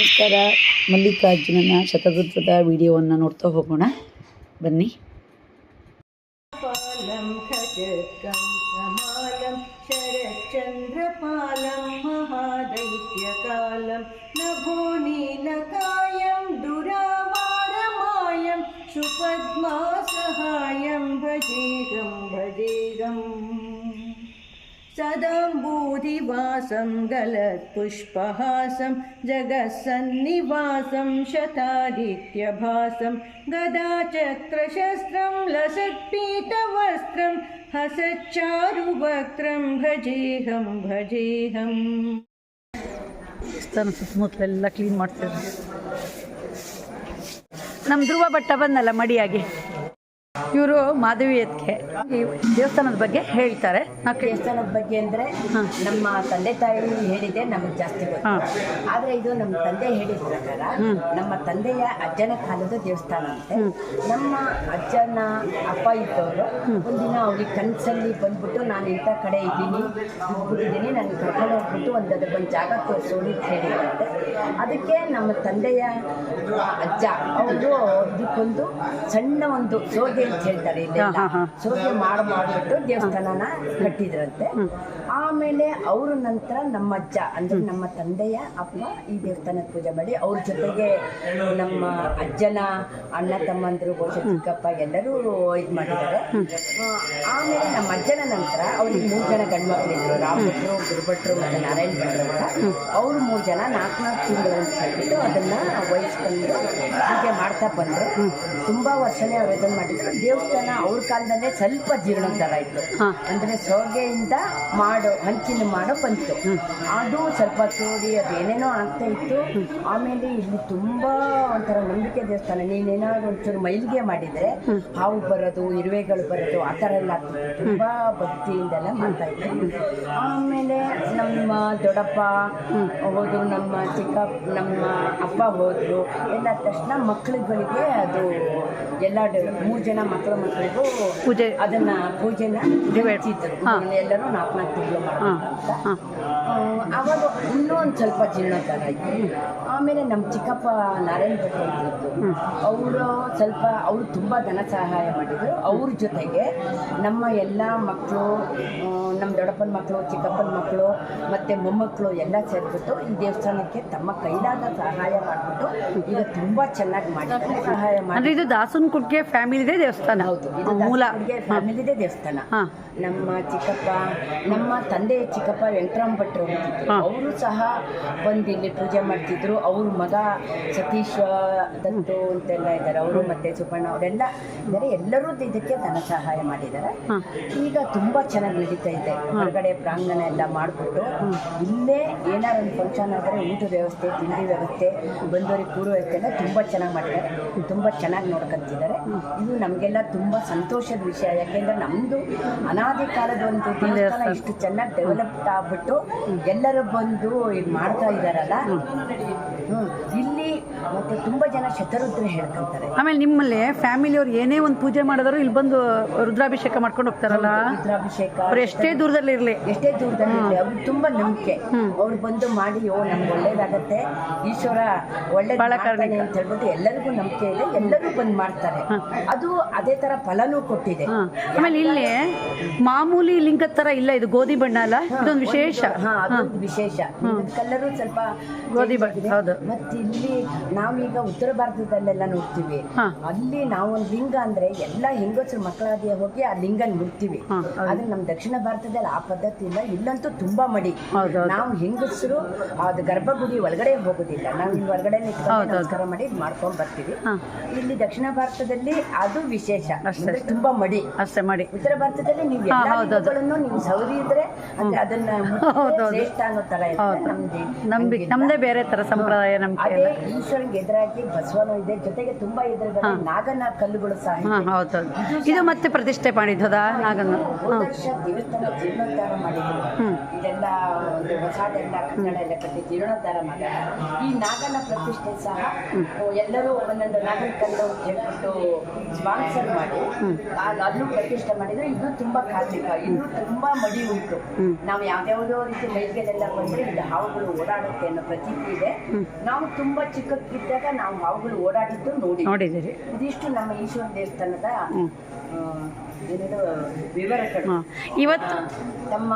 ನಮಸ್ಕಾರ ಮಲ್ಲಿಕಾರ್ಜುನನ ಶತವೃತ್ತದ ವಿಡಿಯೋವನ್ನು ನೋಡ್ತಾ ಹೋಗೋಣ ಬನ್ನಿ ಶರಚಂದ್ರಪಾಲಂ ಮಹಾದೈತ್ಯಕಾಲಂ ನಭೋ ನೀಲಕಾಯಂ ದುರಾವಾರಮಾಯಂ ಸುಪದ್ಮಾಸಹಾಯಂ ಭಜೇಗಂ ಭಜೇಗಂ सदाम्बूधिवासं गलत्पुष्पहासं जगत्सन्निवासं शतादित्यभासं गदाचक्रशस्त्रं लसत्पीतवस्त्रं हसच्चारुवक्त्रं भजेऽहं भजेऽहम् ದೇವಸ್ಥಾನ ಸುತ್ತಮುತ್ತಲೆಲ್ಲ ಕ್ಲೀನ್ ಮಾಡ್ತಿದ್ದಾರೆ ನಮ್ಮ ಧ್ರುವ ಭಟ್ಟ ಬಂದಲ್ಲ ಮಡಿಯಾಗಿ ಇವರು ಈ ದೇವಸ್ಥಾನದ ಬಗ್ಗೆ ಹೇಳ್ತಾರೆ. ದೇವಸ್ಥಾನದ ಬಗ್ಗೆ ಅಂದ್ರೆ ನಮ್ಮ ತಂದೆ ತಾಯಿ ಹೇಳಿದೆ ನಮಗೆ ಜಾಸ್ತಿ. ಗೊತ್ತು. ಆದ್ರೆ ಇದು ನಮ್ಮ ತಂದೆ ಹೇಳಿದ ಪ್ರಕಾರ ನಮ್ಮ ತಂದೆಯ ಅಜ್ಜನ ಕಾಲದ ದೇವಸ್ಥಾನ ಅಂತೆ. ನಮ್ಮ ಅಜ್ಜನ ಅಪ್ಪ ಇದ್ದವರು ಒಂದಿನ ಅವ್ರಿಗೆ ಕನಸಲ್ಲಿ ಬಂದ್ಬಿಟ್ಟು ನಾನು ಇಂಥ ಕಡೆ ಇದ್ದೀನಿ ಇದ್ದೀನಿ ನಾನು ಕರ್ಕೊಂಡು ಹೋಗ್ಬಿಟ್ಟು ಒಂದು ಅದ್ರ ಒಂದು ಜಾಗ ತೋರಿಸೋದು ಅಂತ ಹೇಳಿದ್ರಂತೆ. ಅದಕ್ಕೆ ನಮ್ಮ ತಂದೆಯ ಅಜ್ಜ ಅವರು ಇದಕ್ಕೊಂದು ಸಣ್ಣ ಒಂದು ಸೋಗೆ ಅಂತ ಹೇಳ್ತಾರೆ ಇಲ್ಲೆಲ್ಲ. ಸೋಗೆ ಮಾಡಿ ಮಾಡಿಬಿಟ್ಟು ದೇವಸ್ಥಾನನ ಕಟ್ಟಿದ್ರಂತೆ. ಆಮೇಲೆ ಅವರ ನಂತರ ನಮ್ಮ ಅಜ್ಜ ಅಂದ್ರೆ ನಮ್ಮ ತಂದೆಯ ಅಪ್ಪ ಈ ದೇವಸ್ಥಾನದ ಪೂಜೆ ಮಾಡಿ ಅವ್ರ ಜೊತೆಗೆ ನಮ್ಮ ಅಜ್ಜನ ಅಣ್ಣ ತಮ್ಮಂದ್ರು ಬಹುಶಃ ಚಿಕ್ಕಪ್ಪ ಎಲ್ಲರೂ ಇದು ಮಾಡಿದ್ದಾರೆ. ಆಮೇಲೆ ನಮ್ಮ ಅಜ್ಜನ ನಂತರ ಅವ್ರಿಗೆ ಮೂರು ಜನ ಗಂಡ್ಮಕ್ಳಿದ್ರು ರಾಮಭಟ್ರು ಗುರುಭಟ್ರು ಮತ್ತು ನಾರಾಯಣ ಭಟ್ರು ಅಂತ. ಅವ್ರು ಮೂರು ಜನ ನಾಲ್ಕು ನಾಲ್ಕು ತಿಂಗಳು ಅಂತ ಹೇಳ್ಬಿಟ್ಟು ಅದನ್ನ ವಹಿಸ್ಕೊಂಡು ಪೂಜೆ ಮಾಡ್ತಾ ಬಂದರು. ತುಂಬಾ ವರ್ಷನೇ ಅವ್ರು ಇದನ್ನ ಮಾಡಿದ್ರು. ದೇವಸ್ಥಾನ ಅವ್ರ ಕಾಲದಲ್ಲೇ ಸ್ವಲ್ಪ ಜೀರ್ಣೋದ್ಧಾರ ಇತ್ತು. ಅಂದ್ರೆ ಸೋಗೆಯಿಂದ ಮಾಡೋ ಹಂಚಿನ ಮಾಡೋ ಬಂತು. ಅದು ಸ್ವಲ್ಪ ತೋಡಿ ಅದೇನೇನೋ ಆಗ್ತಾ ಇತ್ತು. ಆಮೇಲೆ ಇಲ್ಲಿ ತುಂಬಾ ಒಂಥರ ನಂಬಿಕೆ ದೇವಸ್ಥಾನ ನೀನೇನಾದ್ರು ಒಂಚೂರು ಮೈಲಿಗೆ ಮಾಡಿದ್ರೆ ಹಾವು ಬರೋದು ಇರುವೆಗಳು ಬರೋದು ಆ ಥರ ಎಲ್ಲ ತುಂಬಾ ಭಕ್ತಿಯಿಂದೆಲ್ಲ ಮಾಡ್ತಾ ಇತ್ತು ಆಮೇಲೆ ನಮ್ಮ ದೊಡ್ಡಪ್ಪ ಹೋದ್ರು ನಮ್ಮ ಚಿಕ್ಕ ನಮ್ಮ ಅಪ್ಪ ಹೋದ್ರು. ಎಲ್ಲ ತಕ್ಷಣ ಮಕ್ಕಳುಗಳಿಗೆ ಅದು ಎಲ್ಲ ಮೂರು ಜನ ಮಕ್ಕಳು ಮಕ್ಕಳಿಗೂ ಪೂಜೆ. ಅದನ್ನ ಪೂಜೆನ ಎಲ್ಲರೂ ನಾಲ್ಕು ನಾಲ್ಕು ತಿಂಗಳು ಮಾಡ್ಬೇಕಂತ ಹಾ. ಆ, ಅವಾಗ ಇನ್ನೂ ಒಂದು ಸ್ವಲ್ಪ ಜೀರ್ಣೋದ್ಧಾರ ಆಯಿತು ಆಮೇಲೆ ನಮ್ಮ ಚಿಕ್ಕಪ್ಪ ನಾರಾಯಣ ಅಂತ ಇದ್ರು ಅವರು ಸ್ವಲ್ಪ ಅವರು ತುಂಬ ಧನ ಸಹಾಯ ಮಾಡಿದರು ಅವ್ರ ಜೊತೆಗೆ ನಮ್ಮ ಎಲ್ಲ ಮಕ್ಕಳು ನಮ್ಮ ದೊಡ್ಡಪ್ಪನ ಮಕ್ಕಳು ಚಿಕ್ಕಪ್ಪನ ಮಕ್ಕಳು ಮತ್ತು ಮೊಮ್ಮಕ್ಕಳು ಎಲ್ಲ ಸೇರಿಬಿಟ್ಟು ಈ ದೇವಸ್ಥಾನಕ್ಕೆ ತಮ್ಮ ಕೈಲಾದ ಸಹಾಯ ಮಾಡಿಬಿಟ್ಟು ಈಗ ತುಂಬ ಚೆನ್ನಾಗಿ ಮಾಡಿದ್ದಾರೆ ಸಹಾಯ ಮಾಡಿ ಇದು ದಾಸನ ಕುಟ್ಗೆ ಫ್ಯಾಮಿಲಿದೇ ದೇವಸ್ಥಾನ ಹೌದು ಇದು ಮೂಲ ಫ್ಯಾಮಿಲಿದೇ ದೇವಸ್ಥಾನ. ನಮ್ಮ ಚಿಕ್ಕಪ್ಪ ನಮ್ಮ ತಂದೆ ಚಿಕ್ಕಪ್ಪ ವೆಂಕಟರಾಮ್ ಭಟ್ರು. ಅವರು ಸಹ ಬಂದು ಇಲ್ಲಿ ಪೂಜೆ ಮಾಡ್ತಿದ್ರು. ಅವ್ರ ಮಗ ಸತೀಶ್ ದತ್ತು ಅಂತೆಲ್ಲ ಇದ್ದಾರೆ. ಅವರು ಮತ್ತೆ ಸುಬ್ಬಣ್ಣ ಅವರೆಲ್ಲ ಇದ್ದಾರೆ. ಎಲ್ಲರೂ ಇದಕ್ಕೆ ಧನ ಸಹಾಯ ಮಾಡಿದ್ದಾರೆ. ಈಗ ತುಂಬಾ ಚೆನ್ನಾಗಿ ನಡೀತಾ ಇದೆ. ಹೊರಗಡೆ ಪ್ರಾಂಗಣ ಎಲ್ಲ ಮಾಡಿಬಿಟ್ಟು ಇಲ್ಲೇ ಏನಾರು ಒಂದು ಫಂಕ್ಷನ್ ಆದರೆ ಊಟದ ವ್ಯವಸ್ಥೆ ತಿಂಡಿ ವ್ಯವಸ್ಥೆ ಬಂದವರಿಗೆ ಕೂರೋ ವ್ಯವಸ್ಥೆ ಎಲ್ಲ ತುಂಬ ಚೆನ್ನಾಗಿ ಮಾಡಿದ್ದಾರೆ ತುಂಬ ಚೆನ್ನಾಗಿ ನೋಡ್ಕೊಂತಿದ್ದಾರೆ. ಇದು ನಮಗೆಲ್ಲ ತುಂಬ ಸಂತೋಷದ ವಿಷಯ. ಯಾಕೆಂದ್ರೆ ನಮ್ಮದು ಅನಾದಿ ಕಾಲದ ಒಂದು ದೇವಸ್ಥಾನ ಇಷ್ಟು ಚೆನ್ನಾಗಿ ಡೆವಲಪ್ ಆಗ್ಬಿಟ್ಟು ಎಲ್ಲರೂ ಬಂದು ಇದು ಮಾಡ್ತಾ ಇದ್ದಾರಲ್ಲ. ಇಲ್ಲಿ ಮತ್ತೆ ತುಂಬಾ ಜನ ಶತರುದ್ರ ಹೇಳ್ಕೊಂತಾರೆ ಆಮೇಲೆ ನಿಮ್ಮಲ್ಲಿ ಫ್ಯಾಮಿಲಿ ಅವ್ರು ಏನೇ ಒಂದು ಪೂಜೆ ಮಾಡಿದ್ರು ಇಲ್ಲಿ ಬಂದು ರುದ್ರಾಭಿಷೇಕ ಮಾಡ್ಕೊಂಡು ಹೋಗ್ತಾರಲ್ಲ? ರುದ್ರಾಭಿಷೇಕ. ಅವ್ರು ಎಷ್ಟೇ ದೂರದಲ್ಲಿ ಇರಲಿ. ಎಷ್ಟೇ ದೂರದಲ್ಲಿ ಅವ್ರು ತುಂಬಾ ನಂಬಿಕೆ. ಅವ್ರು ಬಂದು ಮಾಡಿ ಓ ನಮ್ಗೆ ಒಳ್ಳೇದಾಗತ್ತೆ. ಈಶ್ವರ ಒಳ್ಳೆ ಮಾಡ್ತಾನೆ ಅಂತ ಹೇಳ್ಬಿಟ್ಟು ಎಲ್ಲರಿಗೂ ನಂಬಿಕೆ ಇದೆ ಎಲ್ಲರೂ ಬಂದು ಮಾಡ್ತಾರೆ. ಅದು ಅದೇ ತರ ಫಲನೂ ಕೊಟ್ಟಿದೆ. ಆಮೇಲೆ ಇಲ್ಲಿ ಮಾಮೂಲಿ ಲಿಂಗದ ತರ ಇಲ್ಲ ಇದು ಗೋಧಿ ಬಣ್ಣ ಅಲ್ಲ? ಇದೊಂದು ವಿಶೇಷ. ಹಾ ಅದೊಂದು ವಿಶೇಷ. ಕಲ್ಲರು ಸ್ವಲ್ಪ ಗೋಧಿ ಬಣ್ಣ. ಹೌದು. ಮತ್ತೆ ಇಲ್ಲಿ ನಾವೀಗ ಉತ್ತರ ಭಾರತದಲ್ಲೆಲ್ಲ ನೋಡ್ತೀವಿ. ಅಲ್ಲಿ ನಾವು ಒಂದು ಲಿಂಗ ಅಂದ್ರೆ ಎಲ್ಲ ಹೆಂಗಸರು ಮಕ್ಕಳಾಗಿ ಹೋಗಿ ಆ ಲಿಂಗ ಮುಡ್ತೀವಿ ಆದ್ರೆ ನಮ್ಮ ದಕ್ಷಿಣ ಭಾರತದಲ್ಲಿ ಆ ಪದ್ಧತಿ ಇಲ್ಲ. ಇಲ್ಲಂತೂ ತುಂಬಾ ಮಡಿ. ನಾವು ಹೆಂಗಸರು ಅದು ಗರ್ಭಗುಡಿ ಒಳಗಡೆ ಹೋಗೋದಿಲ್ಲ. ನಾವು ಇಲ್ಲಿ ಹೊರಗಡೆ. ನಮಸ್ಕಾರ ಮಾಡಿ ಮಾಡ್ಕೊಂಡ್ ಬರ್ತೀವಿ. ಇಲ್ಲಿ ದಕ್ಷಿಣ ಭಾರತದಲ್ಲಿ ಅದು ವಿಶೇಷ. ತುಂಬಾ ಮಡಿ. ಅಷ್ಟೇ ಮಾಡಿ. ಉತ್ತರ ಭಾರತದಲ್ಲಿ ನೀವು ಹಾ, ಎಲ್ಲ ಹೌದು, ಹೌದು. ಲಿಂಗಗಳನ್ನು ನೀವು ಸೌರಿ ಇದ್ರೆ ಅಂದ್ರೆ ಅದನ್ನ. ಶ್ರೇಷ್ಠ ಅನ್ನೋ ತರ ಇದೆ ಹೌದು. ನಮ್ದು ಬೇರೆ ತರ ಸಂಪ್ರದಾಯ ನಮ್ಗೆ ನಂಬಿಕೆ ಈಶ್ವರನ ಎದುರಾಗಿ ಬಸವನು ಇದೆ. ಜೊತೆಗೆ ತುಂಬಾ ಎದುರುಗಡೆ ನಾಗನ ಕಲ್ಲುಗಳು ಸಹ ಇದೆ. ಹಾಂ ಹೌದೌದು ಇದು ಮತ್ತೆ ಪ್ರತಿಷ್ಠೆ ಮಾಡಿದ್ದದ? ನಾಗನ ಹೋದ ವರ್ಷ ದೇವಸ್ಥಾನ ಜೀರ್ಣೋದ್ಧಾರ ಮಾಡಿದ್ರು ಇದೆಲ್ಲ ಒಂದು ಹೊಸದೆಲ್ಲ ಕನ್ನಡ ಎಲ್ಲ ಕಟ್ಟಿ ಜೀರ್ಣೋದ್ಧಾರ ಮಾಡಿದ್ರು ಈ ನಾಗನ ಪ್ರತಿಷ್ಠೆ ಸಹ ಎಲ್ಲರೂ ಒಂದೊಂದು ನಾಗನ ಕಲ್ಲು ಹೇಳ್ಬಿಟ್ಟು ಸ್ಪಾನ್ಸರ್ ಮಾಡಿ ಅಲ್ಲೂ ಪ್ರತಿಷ್ಠೆ ಮಾಡಿದ್ರೆ. ಇದು ತುಂಬಾ ಕಾರ್ಮಿಕ ಇದು ತುಂಬಾ ಮಡಿ ಉಂಟು. ನಾವು ಯಾವ್ಯಾವುದೋ ರೀತಿ ಮೈಗೆಲ್ಲ ಬಂದ್ರೆ ಇದು ಹಾವುಗಳು ಓಡಾಡುತ್ತೆ ಅನ್ನೋ ಪ್ರತೀತಿ ಇದೆ. ನಾವು ತುಂಬಾ ಚಿಕ್ಕಕ್ಕಿದ್ದಾಗ ನಾವು ಮಾವುಗಳು ಓಡಾಡಿದ್ದು ನೋಡಿ. ನೋಡಿದ್ದೀರಿ. ಇದಿಷ್ಟು ನಮ್ಮ ಈಶ್ವರ ದೇವಸ್ಥಾನದ ಏನಿದು ವಿವರಗಳು. ಇವತ್ತು ನಮ್ಮ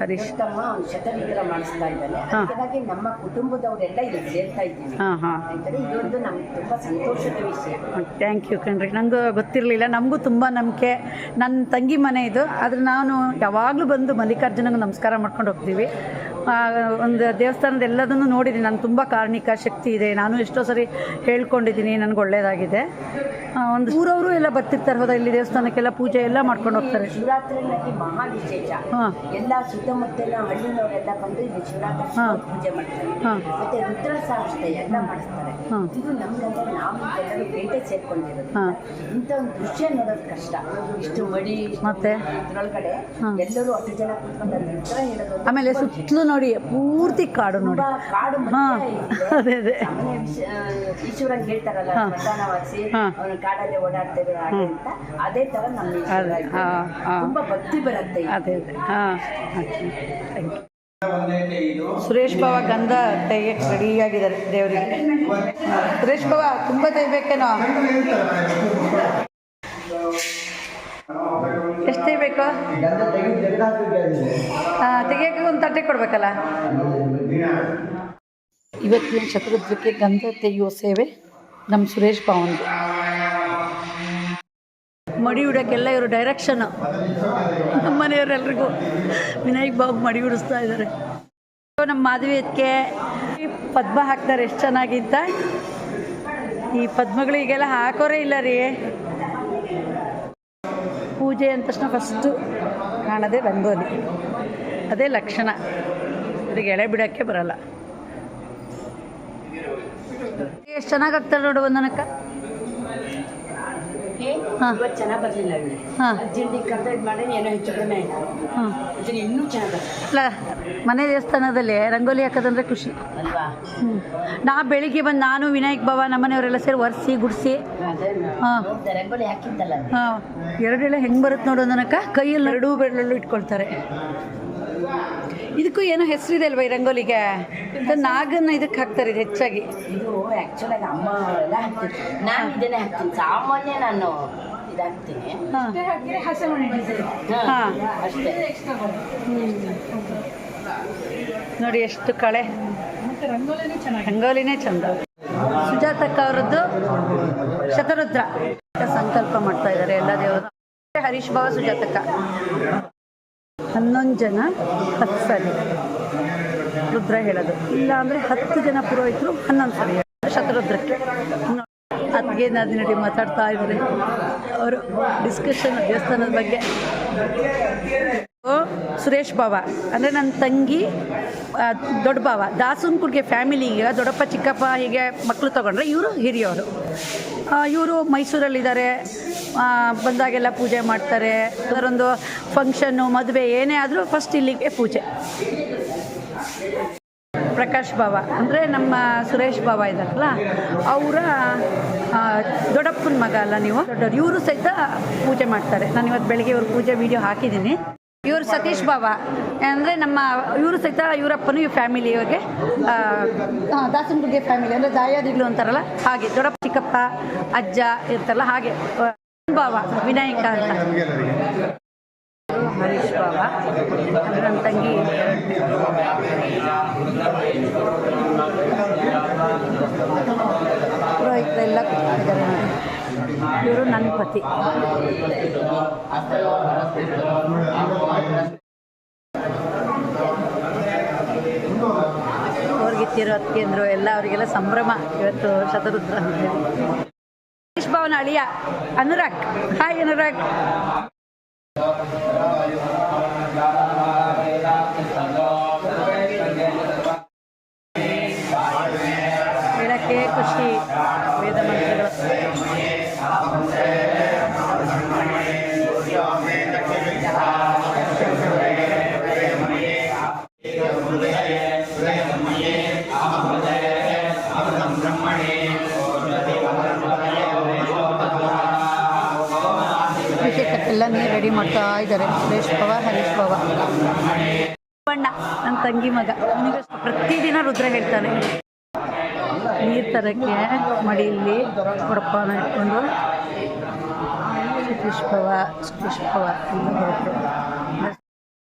ಹರೀಶ್. ತಮ್ಮ ಶತವಿಗ್ರಹ ಮಾಡಿಸ್ತಾ ಇದ್ದಾನೆ. ಹಾಗಾಗಿ ನಮ್ಮ ಕುಟುಂಬದವರೆಲ್ಲ ಇಲ್ಲಿ ಸೇರ್ತಾ ಇದ್ದೀವಿ. ಹಾಂ ಇದೊಂದು ನಮ್ಗೆ ತುಂಬಾ ಸಂತೋಷದ ವಿಷಯ. ಥ್ಯಾಂಕ್ ಯು ಕಣ್ರಿ. ನಂಗೆ ಗೊತ್ತಿರಲಿಲ್ಲ. ನಮಗೂ ತುಂಬ ನಂಬಿಕೆ. ನನ್ನ ತಂಗಿ ಮನೆ ಇದು. ಆದರೆ ನಾನು ಯಾವಾಗಲೂ ಬಂದು ಮಲ್ಲಿಕಾರ್ಜುನಗೆ ನಮಸ್ಕಾರ ಮಾಡ್ಕೊಂಡು ಹೋಗ್ತೀವಿ. ಒಂದು ದೇವಸ್ಥಾನದ ಎಲ್ಲದನ್ನು ನೋಡಿದ್ದೀನಿ. ನಾನು ತುಂಬ ಕಾರ್ಣಿಕ ಶಕ್ತಿ ಇದೆ. ನಾನು ಎಷ್ಟೋ ಸರಿ ಹೇಳ್ಕೊಂಡಿದ್ದೀನಿ. ನನಗೆ ಒಳ್ಳೆಯದಾಗಿದೆ ಒಂದು ಊರವರು ಎಲ್ಲ ಬರ್ತಿರ್ತಾರೆ. ಹೌದಾ ಇಲ್ಲಿ ದೇವಸ್ಥಾನಕ್ಕೆಲ್ಲ ಪೂಜೆ ಎಲ್ಲ ಮಾಡ್ಕೊಂಡು ಹೋಗ್ತಾರೆ. ಶಿವರಾತ್ರಿನಲ್ಲಿ ಮಹಾ ವಿಶೇಷ. ಹಾಂ. ಎಲ್ಲ ಸುತ್ತಮುತ್ತಲ ಹಳ್ಳಿನವರೆಲ್ಲ ಬಂದು ಇಲ್ಲಿ ಶಿವರಾತ್ರಿ ಹಾಂ. ಪೂಜೆ ಮಾಡ್ತಾರೆ. ಹಾ. ಮತ್ತೆ ರುದ್ರ ಅಷ್ಟೇ ಎಲ್ಲ ಮಾಡಿಸ್ತಾರೆ. ಹಾ. ಇದು ನಮ್ಗಂದ್ರೆ ನಾವು ಎಲ್ಲರೂ ಬೇಟೆ ಸೇರ್ಕೊಂಡಿರೋದು ಹಾ. ಇಂಥ ಒಂದು ದೃಶ್ಯ ನೋಡೋದು ಕಷ್ಟ. ಇಷ್ಟು ಮಡಿ ಮತ್ತೆ? ಇದ್ರೊಳಗಡೆ ಎಲ್ಲರೂ ಹತ್ತು ಜನ ಕೂತ್ಕೊಂಡು ಆಮೇಲೆ ಸುತ್ತಲೂ ನೋಡಿ ಪೂರ್ತಿ ಕಾಡು ನೋಡಿ. ಕಾಡು ಹಾಂ. ಅದೇ ಅದೇ. ಈಶ್ವರನ್ ಹೇಳ್ತಾರಲ್ಲ. ಅವನು ಕಾಡಲ್ಲಿ ಅಂತ. ಅದೇ ನಮ್ಮ. ತುಂಬಾ ಭಕ್ತಿ ಬರುತ್ತೆ. ಅದೇ ಅದೇ. ಹಾಂ ಥ್ಯಾಂಕ್ ಯು ಸುರೇಶ್ ಬಾವ ಗಂಧ ತೆಗೆಯಕ್ಕೆ ರೆಡಿ ಆಗಿದ್ದಾರೆ ದೇವರಿಗೆ. ಸುರೇಶ್ ಬಾವ ತುಂಬ ತೆಗಿಬೇಕೇನೋ ಎಷ್ಟು ತೆಗಿಬೇಕು ತೆಗಿಯೋಕೆ ಒಂದು ತಟ್ಟೆ ಕೊಡ್ಬೇಕಲ್ಲ? ಇವತ್ತಿನ ಚತುರ್ದಕ್ಕೆ ಗಂಧ ತೆಗೆಯುವ ಸೇವೆ ನಮ್ಮ ಸುರೇಶ್ ಬಾವಂದು ಮಡಿ ಉಡೋಕ್ಕೆಲ್ಲ ಇವರು ಡೈರೆಕ್ಷನ್ ನಮ್ಮ ಮನೆಯವರೆಲ್ರಿಗೂ ವಿನಾಯಕ್ ಬಾಬು ಮಡಿ ಉಡಿಸ್ತಾ ಇದ್ದಾರೆ. ನಮ್ಮ ಮಾಧವಿಯತ್ಗೆ ಪದ್ಮ ಹಾಕ್ತಾರೆ ಎಷ್ಟು ಚೆನ್ನಾಗಿಂತ ಈ ಪದ್ಮಗಳಿಗೆಲ್ಲ ಹಾಕೋರೇ ಇಲ್ಲ ರೀ. ಪೂಜೆ ಅಂದ ತಕ್ಷಣ ಫಸ್ಟು ಕಾಣೋದೇ ರಂಗೋಲಿ ಅದೇ ಲಕ್ಷಣ. ಇವ್ರಿಗೆ ಎಳೆ ಬಿಡೋಕ್ಕೆ ಬರಲ್ಲ. ಎಷ್ಟು ಚೆನ್ನಾಗಿ ಆಗ್ತಾರೆ ನೋಡು ಒಂದನಕ್ಕ ಹಾ. ಇವತ್ತು ಚೆನ್ನಾಗಿ ಬರಲಿಲ್ಲ ಇವಳು. ಹಾಂ. ಅರ್ಜೆಂಟಿಗೆ ಕರ್ದ ಮಾಡಿ ಏನೋ ಹೆಚ್ಚು ಕಡಿಮೆ ಆಯ್ತು ಹಾಂ. ಇದನ್ನ ಇನ್ನೂ ಚೆನ್ನಾಗಿ ಬರ್ತದೆ ಅಲ್ಲ ಮನೆ ದೇವಸ್ಥಾನದಲ್ಲಿ ರಂಗೋಲಿ ಹಾಕೋದಂದ್ರೆ ಖುಷಿ. ಅಲ್ವಾ? ನಾ ಬೆಳಿಗ್ಗೆ ಬಂದು ನಾನು ವಿನಾಯಕ್ ಬಾಬಾ ನಮ್ಮನೆಯವರೆಲ್ಲ ಸೇರಿ ಒರೆಸಿ ಗುಡಿಸಿ. ಅದೇ ಹಾಂ. ನೋಡ್ದೆ, ರಂಗೋಲಿ ಹಾಕಿದ್ದಲ್ಲ ಅದು. ಹಾಂ. ಎರಡೆಳೆ ಹೆಂಗೆ ಬರುತ್ತೆ ನೋಡು ಕೈಯಲ್ಲಿ ಎರಡೂ ಬೆರಳಲ್ಲೂ ಇಟ್ಕೊಳ್ತಾರೆ. ಇದಕ್ಕೂ ಏನೋ ಹೆಸರಿದೆ ಅಲ್ವಾ ಈ ರಂಗೋಲಿಗೆ? ಇದು ನಾಗನ್ನ ಇದಕ್ಕೆ ಹಾಕ್ತಾರೆ ಇದು ಹೆಚ್ಚಾಗಿ. ಇದು ಆ್ಯಕ್ಚುಲ್ ಆಗಿ ಅಮ್ಮ ಎಲ್ಲ ಹಾಕ್ತೀನಿ ನಾನು ಇದನ್ನೇ ಹಾಕ್ತೀನಿ. ಸಾಮಾನ್ಯ ನಾನು ಇದು ಹಾಕ್ತೀನಿ. ಹಾಂ. ಹಾ, ಹಾಂ. ಅಷ್ಟೇ. ನೋಡಿ ಎಷ್ಟು ಕಳೆ. ರಂಗೋಲಿನೇ ಚಂದ. ಸುಜಾತಕ್ಕ ಅವರದ್ದು ಶತರುದ್ರ ಸಂಕಲ್ಪ ಮಾಡ್ತಾ ಇದ್ದಾರೆ ಎಲ್ಲ ದೇವರು. ಹರೀಶ್ ಬಾಬಾ ಸುಜಾತಕ್ಕ ಹನ್ನೊಂದು ಜನ ಹತ್ತು ಸರಿ. ರುದ್ರ ಹೇಳೋದು. ಇಲ್ಲ ಅಂದರೆ ಹತ್ತು ಜನ ಪುರೋಹಿತರು ಹನ್ನೊಂದು ಸರಿ ಶತರುದ್ರಕ್ಕೆ. ಅದಕ್ಕೆ ನದಿ ಮಾತಾಡ್ತಾ ಇದ್ದಾರೆ ಅವರು ಡಿಸ್ಕಷನ್ ದೇವಸ್ಥಾನದ ಬಗ್ಗೆ. ಸುರೇಶ್ ಬಾವ. ಅಂದರೆ ನನ್ನ ತಂಗಿ ದೊಡ್ಡ ಬಾವ. ಫ್ಯಾಮಿಲಿ ಫ್ಯಾಮಿಲಿಗೆ ದೊಡ್ಡಪ್ಪ ಚಿಕ್ಕಪ್ಪ ಹೀಗೆ ಮಕ್ಕಳು ತಗೊಂಡ್ರೆ ಇವರು ಹಿರಿಯವರು. ಇವರು ಮೈಸೂರಲ್ಲಿದ್ದಾರೆ. ಬಂದಾಗೆಲ್ಲ ಪೂಜೆ ಮಾಡ್ತಾರೆ. ಅದರೊಂದು ಫಂಕ್ಷನ್ನು ಮದುವೆ, ಏನೇ ಆದರೂ ಫಸ್ಟ್ ಇಲ್ಲಿಗೆ ಪೂಜೆ. ಪ್ರಕಾಶ್ ಭಾವ ಅಂದರೆ ನಮ್ಮ ಸುರೇಶ್ ಭಾವ ಇದ್ದಾರಲ್ಲ, ಅವರ ದೊಡ್ಡಪ್ಪನ ಮಗ ಅಲ್ಲ ನೀವು? ದೊಡ್ಡವ್ರು. ಇವರು ಸಹಿತ ಪೂಜೆ ಮಾಡ್ತಾರೆ. ನಾನು ಇವತ್ತು ಬೆಳಗ್ಗೆ ಇವ್ರ ಪೂಜೆ ವಿಡಿಯೋ ಹಾಕಿದ್ದೀನಿ. ಇವರು ಸತೀಶ್ ಭಾವ ಅಂದರೆ ನಮ್ಮ, ಇವರು ಸಹಿತ ಇವರಪ್ಪನು ಇವ್ರ ಫ್ಯಾಮಿಲಿ ಇವ್ರಿಗೆ ದಾಸನಗುಡ್ಗೆ ಫ್ಯಾಮಿಲಿ ಅಂದರೆ ದಾಯಾದಿಗಳು ಅಂತಾರಲ್ಲ, ಹಾಗೆ. ದೊಡ್ಡಪ್ಪ, ಚಿಕ್ಕಪ್ಪ, ಅಜ್ಜ ಇರ್ತಾರಲ್ಲ, ಹಾಗೆ. ಬಾವ ವಿನಾಯಕ ಅಂತ. ಹರೀಶ್ ಬಾವ ಅಂದ್ರೆ ನನ್ನ ತಂಗಿ ಪುರೋಹಿತರೆಲ್ಲ ಕೂತ್ಕೊಂಡಿದ್ದಾರೆ ನೋಡಿ. ಇವರು ನನ್ನ ಪತಿ. ಅವ್ರಿಗೆ ತಿರೋದಕ್ಕೆ ಅಂದರು ಎಲ್ಲ, ಅವರಿಗೆಲ್ಲ ಸಂಭ್ರಮ. ಇವತ್ತು ಶತರುದ್ರ. ಅಂತ ಹೇಳಿ ಹರೀಶ್ ಬಾವನ ಅಳಿಯ ಅನುರಾಗ್ ಹಾಯ್ ಅನುರಾಗ್ ಹೇಳ್ತಾರೆ ಸುರೇಶ್ ಪವ, ಹರೀಶ್ ಪವ. ಬಣ್ಣ ನನ್ನ ತಂಗಿ ಮಗ. ಪ್ರತಿದಿನ ರುದ್ರ ಹೇಳ್ತಾನೆ. ನೀರು ತರಕ್ಕೆ ಮಡಿಯಲ್ಲಿ ಕೊಡಪ್ಪನ ಇಟ್ಕೊಂಡು. ಸುರೇಶ್ ಪವ ಸುರೇಶ್ ಪವ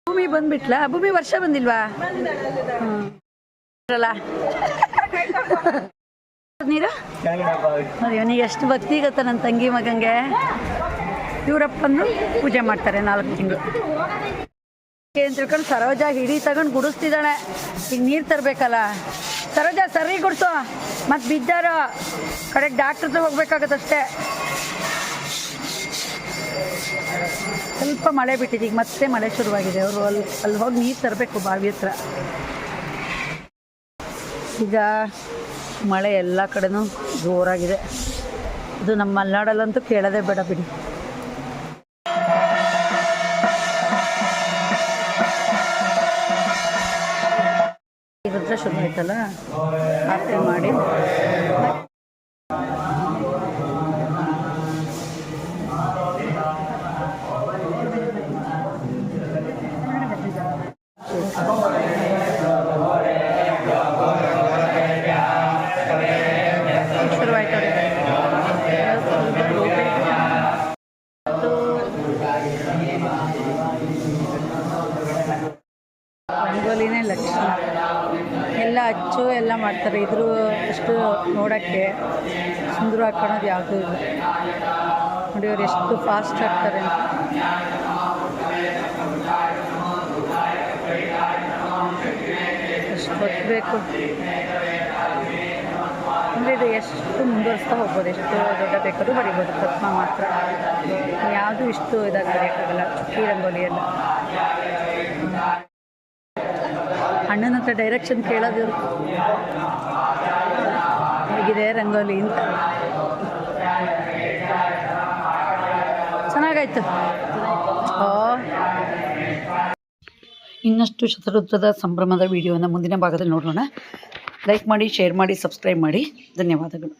ಭೂಮಿ ಬಂದ್ಬಿಟ್ಲಾ? ಭೂಮಿ ವರ್ಷ ಬಂದಿಲ್ವಾ? ಹ್ಞೂ ನೀರು? ಅವನಿಗೆ ಎಷ್ಟು ಭಕ್ತಿ ಗೊತ್ತಾ ನನ್ನ ತಂಗಿ ಮಗಂಗೆ? ಇವರಪ್ಪಂದು ಪೂಜೆ ಮಾಡ್ತಾರೆ ನಾಲ್ಕು ತಿಂಗಳು. ಏನು ತಿಳ್ಕೊಂಡು ಸರೋಜ ಹಿಡಿ ತಗೊಂಡು ಗುಡಿಸ್ತಿದ್ದಾಳೆ. ಈಗ ನೀರು ತರಬೇಕಲ್ಲ? ಸರೋಜ ಸರಿ ಗುಡಿಸು. ಮತ್ತು ಬಿದ್ದಾರ? ಕಡೆಗೆ ಡಾಕ್ಟ್ರದ್ದು ಹೋಗ್ಬೇಕಾಗತ್ತಷ್ಟೇ ಸ್ವಲ್ಪ ಮಳೆ ಬಿಟ್ಟಿದೆ, ಈಗ ಮತ್ತೆ ಮಳೆ ಶುರುವಾಗಿದೆ. ಅವರು ಅಲ್ಲಿ ಅಲ್ಲಿ ಹೋಗಿ ನೀರು ತರಬೇಕು ಬಾವಿ ಹತ್ರ. ಈಗ ಮಳೆ ಎಲ್ಲ ಕಡೆನೂ ಜೋರಾಗಿದೆ. ಇದು ನಮ್ಮ ಮಲೆನಾಡಲ್ಲಂತೂ ಕೇಳೋದೇ ಬೇಡ ಬಿಡಿ. ಶುರು ಆಯ್ತಲ್ಲ? ಆರತಿ ಮಾಡಿ. ನೋಡೋಕ್ಕೆ ಸುಂದರ ಕಾಣೋದು ಯಾವುದೂ ಇಲ್ಲ. ನೋಡಿ, ಅವ್ರು ಎಷ್ಟು ಫಾಸ್ಟ್ ಆಗ್ತಾರೆ. ಎಷ್ಟು ಹೊತ್ತು ಬೇಕು ಅಂದರೆ ಇದು ಎಷ್ಟು ಮುಂದುವರಿಸ್ತಾ ಹೋಗ್ಬೋದು, ಎಷ್ಟು ದೊಡ್ಡ ಬೇಕಾದ್ರೂ ಬರಿಬೋದು ಪದ್ಮ ಮಾತ್ರ. ಯಾವುದು ಇಷ್ಟು ಇದಾಗಿ ಬರೆಯೋಕ್ಕಾಗಲ್ಲ ಚುಕ್ಕಿ ರಂಗೋಲಿಯೆಲ್ಲ ಅಣ್ಣನ ಹತ್ರ ಡೈರೆಕ್ಷನ್ ಕೇಳೋದು. ಹೇಗಿದೆ ರಂಗೋಲಿ ಅಂತ? ಚೆನ್ನಾಗಾಯ್ತು. ಇನ್ನಷ್ಟು ಶತರುದ್ರದ ಸಂಭ್ರಮದ ವಿಡಿಯೋನ ಮುಂದಿನ ಭಾಗದಲ್ಲಿ ನೋಡೋಣ. ಲೈಕ್ ಮಾಡಿ ಶೇರ್ ಮಾಡಿ ಸಬ್ಸ್ಕ್ರೈಬ್ ಮಾಡಿ. ಧನ್ಯವಾದಗಳು.